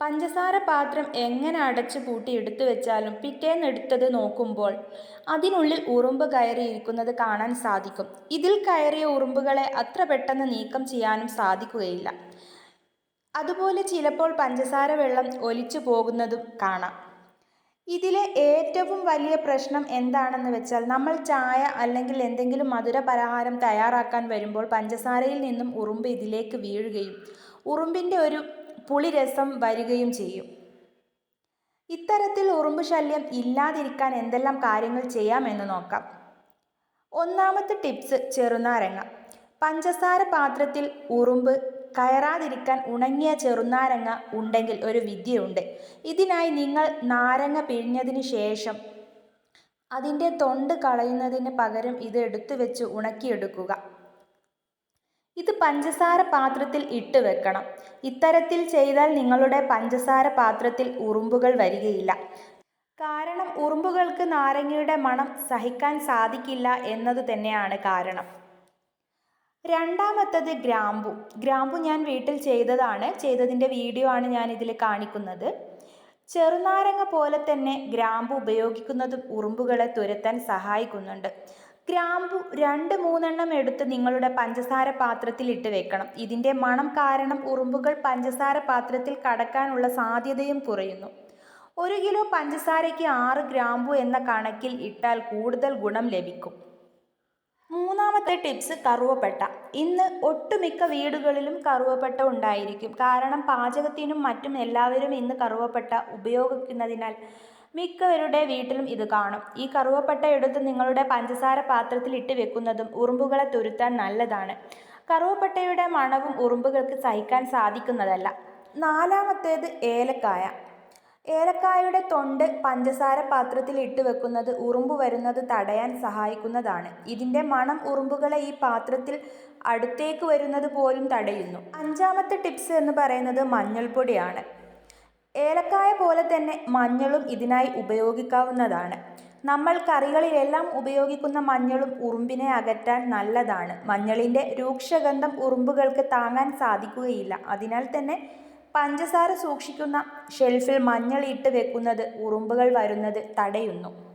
പഞ്ചസാര പാത്രം എങ്ങനെ അടച്ചു പൂട്ടി എടുത്തു വെച്ചാലും പിറ്റേന്നെടുത്തത് നോക്കുമ്പോൾ അതിനുള്ളിൽ ഉറുമ്പ് കയറിയിരിക്കുന്നത് കാണാൻ സാധിക്കും. ഇതിൽ കയറിയ ഉറുമ്പുകളെ അത്ര പെട്ടെന്ന് നീക്കം ചെയ്യാനും സാധിക്കുകയില്ല. അതുപോലെ ചിലപ്പോൾ പഞ്ചസാര വെള്ളം ഒലിച്ചു പോകുന്നതും കാണാം. ഇതിലെ ഏറ്റവും വലിയ പ്രശ്നം എന്താണെന്ന് വെച്ചാൽ നമ്മൾ ചായ അല്ലെങ്കിൽ എന്തെങ്കിലും മധുര പലഹാരം തയ്യാറാക്കാൻ വരുമ്പോൾ പഞ്ചസാരയിൽ നിന്നും ഉറുമ്പ് ഇതിലേക്ക് വീഴുകയും ഉറുമ്പിന്റെ ഒരു പുളിരസം വരികയും ചെയ്യും. ഇത്തരത്തിൽ ഉറുമ്പ് ശല്യം ഇല്ലാതിരിക്കാൻ എന്തെല്ലാം കാര്യങ്ങൾ ചെയ്യാമെന്ന് നോക്കാം. ഒന്നാമത്തെ ടിപ്സ് ചെറുനാരങ്ങ. പഞ്ചസാര പാത്രത്തിൽ ഉറുമ്പ് കയറാതിരിക്കാൻ ഉണങ്ങിയ ചെറുനാരങ്ങ ഉണ്ടെങ്കിൽ ഒരു വിദ്യയുണ്ട്. ഇതിനായി നിങ്ങൾ നാരങ്ങ പിഴിഞ്ഞതിന് ശേഷം അതിന്റെ തൊണ്ട് കളയുന്നതിന് പകരം ഇത് എടുത്തു വെച്ച് ഉണക്കിയെടുക്കുക. ഇത് പഞ്ചസാര പാത്രത്തിൽ ഇട്ട് വെക്കണം. ഇത്തരത്തിൽ ചെയ്താൽ നിങ്ങളുടെ പഞ്ചസാര പാത്രത്തിൽ ഉറുമ്പുകൾ വരികയില്ല. കാരണം ഉറുമ്പുകൾക്ക് നാരങ്ങയുടെ മണം സഹിക്കാൻ സാധിക്കില്ല എന്നത് തന്നെയാണ് കാരണം. രണ്ടാമത്തത് ഗ്രാമ്പു. ഗ്രാമ്പു ഞാൻ വീട്ടിൽ ചെയ്തതാണ്. ചെയ്തതിന്റെ വീഡിയോ ആണ് ഞാൻ ഇതിൽ കാണിക്കുന്നത്. ചെറുനാരങ്ങ പോലെ തന്നെ ഗ്രാമ്പു ഉപയോഗിക്കുന്നതും ഉറുമ്പുകളെ തുരത്താൻ സഹായിക്കുന്നുണ്ട്. ഗ്രാമ്പു രണ്ട് മൂന്നെണ്ണം എടുത്ത് നിങ്ങളുടെ പഞ്ചസാര പാത്രത്തിൽ ഇട്ട് വെക്കണം. ഇതിന്റെ മണം കാരണം ഉറുമ്പുകൾ പഞ്ചസാര പാത്രത്തിൽ കടക്കാനുള്ള സാധ്യതയും കുറയുന്നു. ഒരു കിലോ പഞ്ചസാരയ്ക്ക് ആറ് ഗ്രാമ്പു എന്ന കണക്കിൽ ഇട്ടാൽ കൂടുതൽ ഗുണം ലഭിക്കും. മൂന്നാമത്തെ ടിപ്സ് കറുവപ്പട്ട. ഇന്ന് ഒട്ടുമിക്ക വീടുകളിലും കറുവപ്പട്ട ഉണ്ടായിരിക്കും. കാരണം പാചകത്തിനും മറ്റും എല്ലാവരും ഇന്ന് കറുവപ്പട്ട ഉപയോഗിക്കുന്നതിനാൽ മിക്കവരുടെ വീട്ടിലും ഇത് കാണും. ഈ കറുവപ്പട്ട എടുത്ത് നിങ്ങളുടെ പഞ്ചസാര പാത്രത്തിൽ ഇട്ട് വെക്കുന്നതും ഉറുമ്പുകളെ തുരുത്താൻ നല്ലതാണ്. കറുവപ്പട്ടയുടെ മണവും ഉറുമ്പുകൾക്ക് സഹിക്കാൻ സാധിക്കുന്നതല്ല. നാലാമത്തേത് ഏലക്കായ. ഏലക്കായയുടെ തൊണ്ട് പഞ്ചസാര പാത്രത്തിൽ ഇട്ട് വെക്കുന്നത് ഉറുമ്പ് വരുന്നത് തടയാൻ സഹായിക്കുന്നതാണ്. ഇതിന്റെ മണം ഉറുമ്പുകളെ ഈ പാത്രത്തിൽ അടുത്തേക്ക് വരുന്നത് പോലും തടയുന്നു. അഞ്ചാമത്തെ ടിപ്സ് എന്ന് പറയുന്നത് മഞ്ഞൾപ്പൊടിയാണ്. ഏലക്കായ പോലെ തന്നെ മഞ്ഞളും ഇതിനായി ഉപയോഗിക്കാവുന്നതാണ്. നമ്മൾ കറികളിലെല്ലാം ഉപയോഗിക്കുന്ന മഞ്ഞളും ഉറുമ്പിനെ അകറ്റാൻ നല്ലതാണ്. മഞ്ഞളിന്റെ രൂക്ഷഗന്ധം ഉറുമ്പുകൾക്ക് താങ്ങാൻ സാധിക്കുകയില്ല. അതിനാൽ തന്നെ പഞ്ചസാര സൂക്ഷിക്കുന്ന ഷെൽഫിൽ മഞ്ഞളിട്ട് വെക്കുന്നത് ഉറുമ്പുകൾ വരുന്നത് തടയുന്നു.